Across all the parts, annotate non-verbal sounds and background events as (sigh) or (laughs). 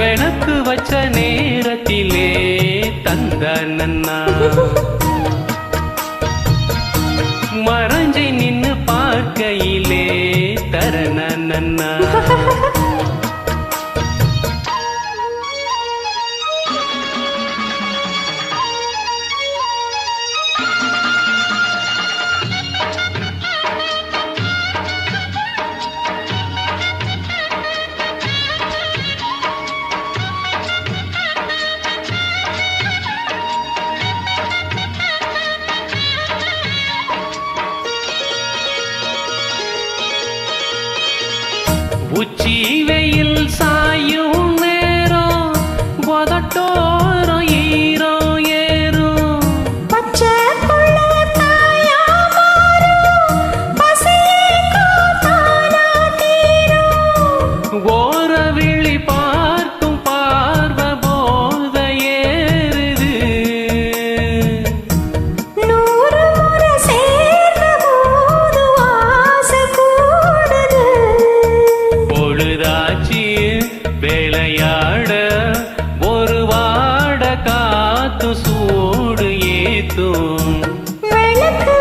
கணக்கு வச்ச நேரத்திலே தந்த நன்னா. (laughs) உச்சி வெயில் சா தோன் வணக்கம்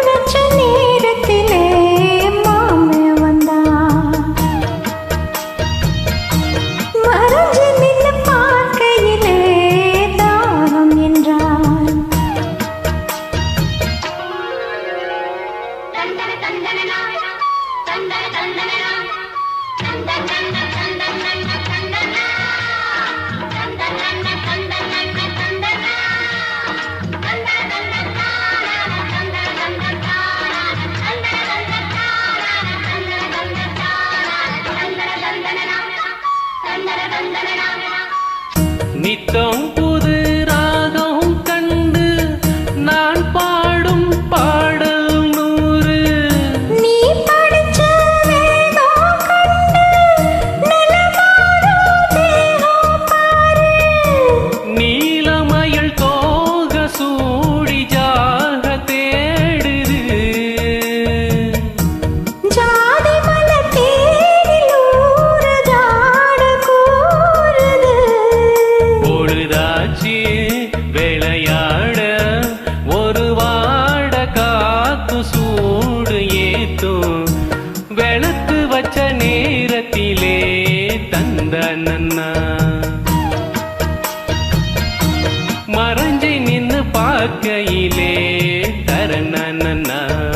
don't do விளையாட ஒரு வாட காத்து சூடு ஏத்தும். வெளுத்து வச்ச நேரத்திலே தந்த நன்னா. மறைஞ்சி நின்று பார்க்கையிலே தரண நன்னா.